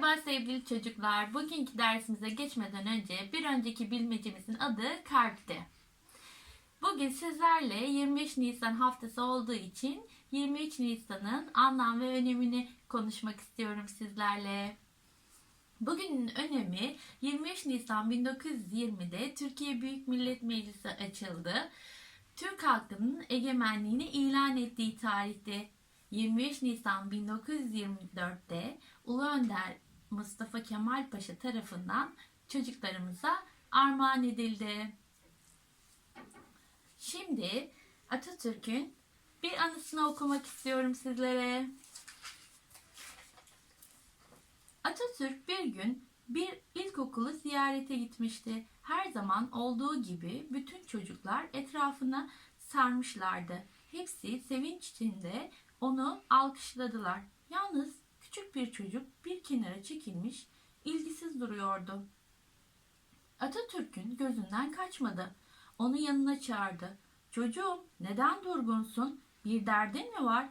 Merhaba sevgili çocuklar. Bugünkü dersimize geçmeden önce bir önceki bilmecemizin adı kalpti. Bugün sizlerle 25 Nisan haftası olduğu için 23 Nisan'ın anlam ve önemini konuşmak istiyorum sizlerle. Bugünün önemi 23 Nisan 1920'de Türkiye Büyük Millet Meclisi açıldı. Türk halkının egemenliğini ilan ettiği tarihte 23 Nisan 1924'te Ulu Önder Mustafa Kemal Paşa tarafından çocuklarımıza armağan edildi. Şimdi Atatürk'ün bir anısını okumak istiyorum sizlere. Atatürk bir gün bir ilkokulu ziyarete gitmişti. Her zaman olduğu gibi bütün çocuklar etrafına sarmışlardı. Hepsi sevinç içinde onu alkışladılar. Yalnız küçük bir çocuk bir kenara çekilmiş, ilgisiz duruyordu. Atatürk'ün gözünden kaçmadı. Onu yanına çağırdı. Çocuğum neden durgunsun? Bir derdin mi var?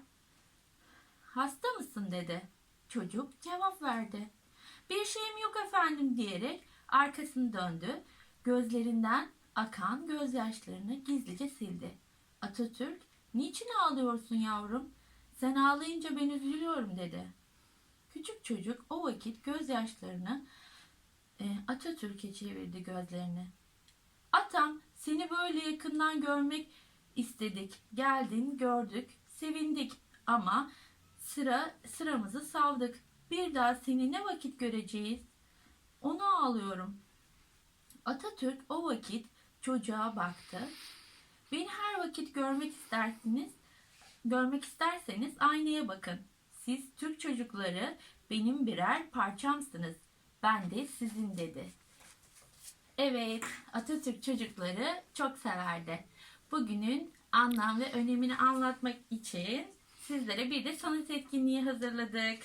Hasta mısın dedi. Çocuk cevap verdi. Bir şeyim yok efendim diyerek arkasını döndü. Gözlerinden akan gözyaşlarını gizlice sildi. Atatürk, niçin ağlıyorsun yavrum? Sen ağlayınca ben üzülüyorum dedi. Küçük çocuk o vakit gözyaşlarını e, Atatürk'e çevirdi gözlerini. Atam seni böyle yakından görmek istedik. Geldin, gördük, sevindik ama sıra sıramızı savdık. Bir daha seni ne vakit göreceğiz? Onu ağlıyorum. Atatürk o vakit çocuğa baktı. Beni her vakit görmek istersiniz. Görmek isterseniz aynaya bakın. Siz Türk çocukları benim birer parçamsınız. Ben de sizin dedi. Evet, Atatürk çocukları çok severdi. Bugünün anlam ve önemini anlatmak için sizlere bir de sanat etkinliği hazırladık.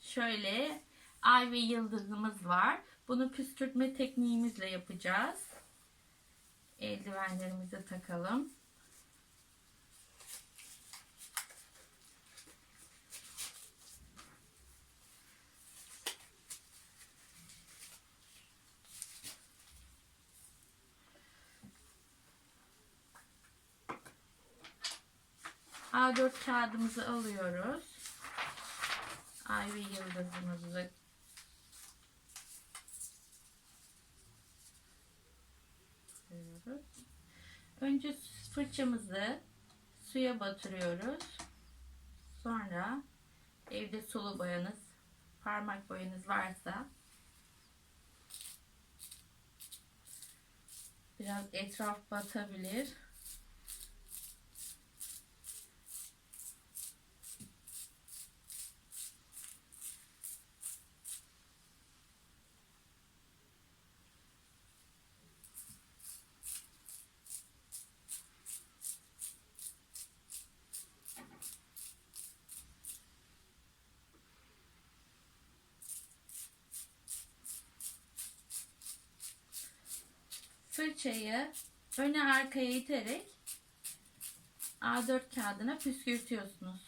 Şöyle ay ve yıldızımız var. Bunu püskürtme tekniğimizle yapacağız. Eldivenlerimizi takalım. A4 kağıdımızı alıyoruz. Ay ve yıldızımızı koyuyoruz. Önce fırçamızı suya batırıyoruz. Sonra evde sulu boyanız, parmak boyanız varsa biraz etraf batabilir. Fırçayı öne arkaya iterek A4 kağıdına püskürtüyorsunuz.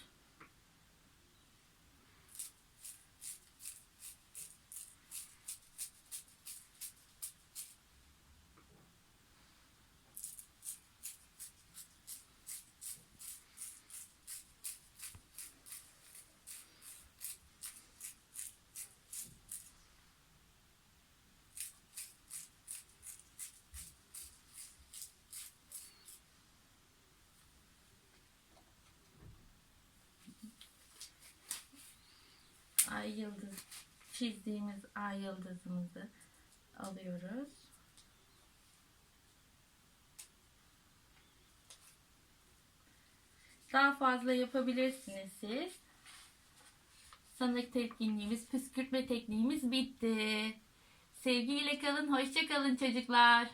Ay yıldız çizdiğimiz ay yıldızımızı alıyoruz. Daha fazla yapabilirsiniz siz. Sanat etkinliğimiz, püskürtme tekniğimiz bitti. Sevgiyle kalın, hoşça kalın çocuklar.